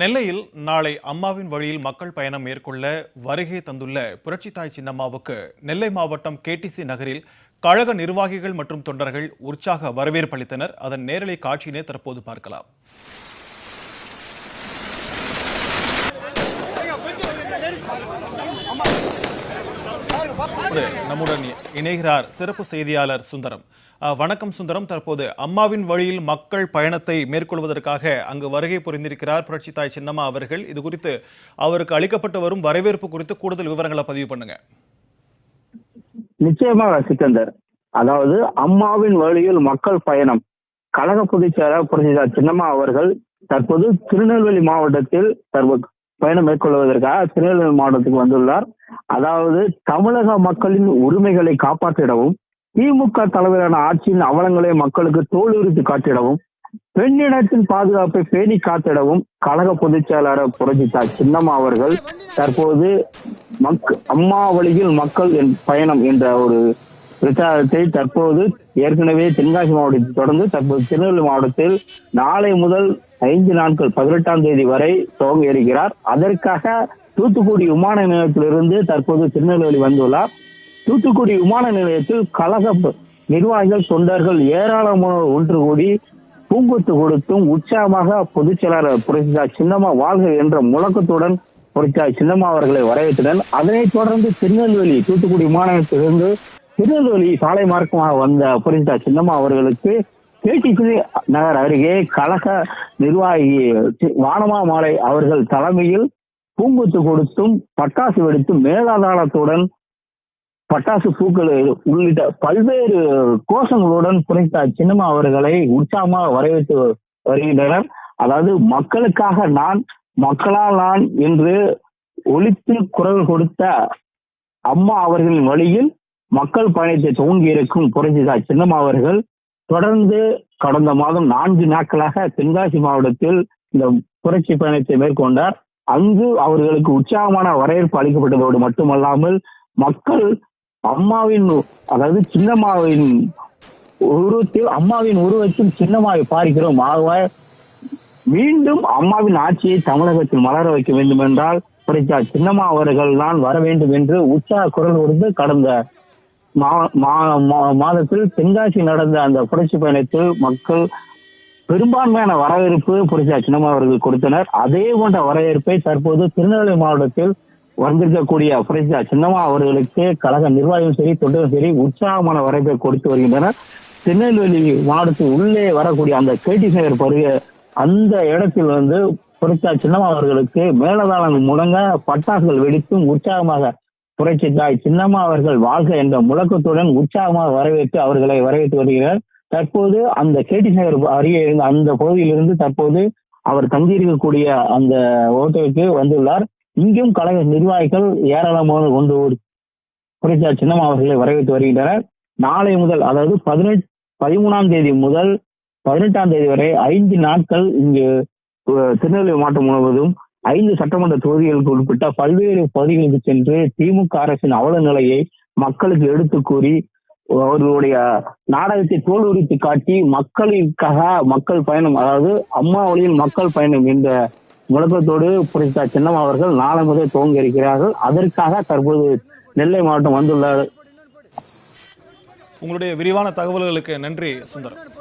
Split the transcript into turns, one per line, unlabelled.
நெல்லையில் நாளை அம்மாவின் வழியில் மக்கள் பயணம் மேற்கொள்ள வருகை தந்துள்ள புரட்சித்தாய் சின்னம்மாவுக்கு நெல்லை மாவட்டம் கேடிசி நகரில் கழக நிர்வாகிகள் மற்றும் தொண்டர்கள் உற்சாக வரவேற்பு அளித்தனர். அதன் நேரலை காட்சியினை தற்போது பார்க்கலாம். இப்போது நம்முடன் இணைகிறார் சிறப்பு செய்தியாளர் சுந்தரம். வணக்கம் சுந்தரம். தற்போது அம்மாவின் வழியில் மக்கள் பயணத்தை மேற்கொள்வதற்காக அங்கு வருகை புரிந்திருக்கிறார் புரட்சித்தாய் சின்னம்மா அவர்கள். இது குறித்து அவருக்கு அளிக்கப்பட்டு வரும் வரவேற்பு குறித்து கூடுதல் விவரங்களை பதிவு பண்ணுங்க.
நிச்சயமாக சிக்கந்தர். அதாவது அம்மாவின் வழியில் மக்கள் பயணம். கழக பொதுச் செயலாளர் புரட்சிதார் சின்னம்மா அவர்கள் தற்போது திருநெல்வேலி மாவட்டத்தில் தற்போது பயணம் மேற்கொள்வதற்காக திருநெல்வேலி மாவட்டத்துக்கு வந்துள்ளார். அதாவது தமிழக மக்களின் உரிமைகளை காப்பாற்றிடவும் திமுக தலைவரான ஆட்சியின் அவலங்களை மக்களுக்கு தோலுரித்து காட்டிடவும் பெண்ணிடத்தின் பாதுகாப்பை பேணி காத்திடவும் கழக பொதுச் செயலாளர் புரட்சித்தார் சின்னம்மா அவர்கள் தற்போது மக் அம்மா வழியில் மக்கள் என் பயணம் என்ற ஒரு பிரச்சாரத்தை தற்போது ஏற்கனவே தென்காசி மாவட்டத்தை தொடர்ந்து தற்போது திருநெல்வேலி மாவட்டத்தில் நாளை முதல் ஐந்து நாட்கள் பதினெட்டாம் தேதி வரை துவங்க இருக்கிறார். அதற்காக தூத்துக்குடி விமான நிலையத்திலிருந்து தற்போது திருநெல்வேலி வந்துள்ளார். தூத்துக்குடி விமான நிலையத்தில் கழக நிர்வாகிகள் தொண்டர்கள் ஏராளமானோர் ஒன்று கூடி பூங்கொத்து கொடுத்தும் உற்சாகமாக பொதுச் செயலாளர் புரட்சிதா சின்னம்மா வாழ்க என்ற முழக்கத்துடன் புரட்சிதா சின்னம்மா அவர்களை வரவேற்றனர். அதனைத் தொடர்ந்து திருநெல்வேலி தூத்துக்குடி விமான நிலையத்திலிருந்து திருநெல்வேலி சாலை மார்க்கமாக வந்த புரிந்தா சின்னம்மா அவர்களுக்கு கேடிசி நகர் அருகே கழக நிர்வாகி சி- வானமா மாலை அவர்கள் தலைமையில் பூங்குத்து கொடுத்தும் பட்டாசு வெடித்தும் மேலாதாரத்துடன் பட்டாசு பூக்கள் உள்ளிட்ட பல்வேறு கோஷங்களுடன் புனிதா சின்னம்மா அவர்களை உற்சாகமாக வரவேற்று வருகின்றனர். அதாவது மக்களுக்காக நான் மக்களால் நான் என்று ஒழித்து குரல் கொடுத்த அம்மா அவர்களின் வழியில் மக்கள் பயணத்தை துவங்கி இருக்கும் புரட்சிதா சின்னம்மா அவர்கள் தொடர்ந்து கடந்த மாதம் நான்கு நாட்களாக தென்காசி மாவட்டத்தில் இந்த புரட்சி பயணத்தை மேற்கொண்டார். அங்கு அவர்களுக்கு உற்சாகமான வரவேற்பு அளிக்கப்பட்டதோடு மட்டுமல்லாமல் மக்கள் அம்மாவின் அதாவது சின்னம்மாவின் உருவத்தில் அம்மாவின் உருவத்தில் சின்னம்மாவை பார்க்கிறோம். ஆகவே மீண்டும் அம்மாவின் ஆட்சியை தமிழகத்தில் மலர வைக்க வேண்டும் என்றால் புரட்சியா சின்னம்மா அவர்கள் தான் வர வேண்டும் என்று உற்சாக குரல் கொடுத்து கடந்த மாதத்தில் தென்காசி நடந்த அந்த புரட்சி பயணத்தில் மக்கள் பெரும்பான்மையான வரவேற்பு புரட்சி சின்னம்மா அவர்கள் கொடுத்தனர். அதே போன்ற வரவேற்பை தற்போது திருநெல்வேலி மாவட்டத்தில் வந்திருக்கக்கூடிய புரட்சியா சின்னம்மா அவர்களுக்கு கழக நிர்வாகம் சரி தொண்டரும் சரி உற்சாகமான வரவேற்பை கொடுத்து வருகின்றனர். திருநெல்வேலி மாவட்டத்தில் உள்ளே வரக்கூடிய அந்த கேடி நகர் பருக அந்த இடத்தில் வந்து புரட்சி சின்னம்மா அவர்களுக்கு மேலதாளங்கள் முடங்க பட்டாசுகள் வெடித்தும் உற்சாகமாக புரட்சி தாய் சின்னம்மா அவர்கள் வாழ்க என்ற முழக்கத்துடன் உற்சாகமாக வரவேற்று அவர்களை வரவேற்று வருகிறார். தற்போது அந்த கேடி நகர் அருகே இருந்த அந்த பகுதியிலிருந்து தற்போது அவர் தங்கியிருக்கக்கூடிய அந்த ஓட்டலுக்கு வந்துள்ளார். இங்கும் கழக நிர்வாகிகள் ஏராளமான கொண்டு புரட்சியா சின்னம்மா அவர்களை வரவேற்று வருகின்றனர். நாளை முதல் அதாவது பதினெட்டு பதிமூணாம் தேதி முதல் பதினெட்டாம் தேதி வரை ஐந்து நாட்கள் இங்கு திருநெல்வேலி மாவட்டம் முழுவதும் ஐந்து சட்டமன்ற தொகுதிகளுக்கு உட்பட்ட பல்வேறு பகுதிகளுக்கு சென்று திமுக அரசின் அவல நிலையை மக்களுக்கு எடுத்து கூறி அவர்களுடைய நாடகத்தை தோல்வித்து காட்டி மக்களுக்காக மக்கள் பயணம் அதாவது அம்மா வழியில் மக்கள் பயணம் என்ற முழக்கத்தோடு புரிசா சின்னம்மா அவர்கள் நாளை முதல் துவங்க இருக்கிறார்கள். அதற்காக தற்போது நெல்லை மாவட்டம் வந்துள்ளார்.
உங்களுடைய விரிவான தகவல்களுக்கு நன்றி சுந்தரம்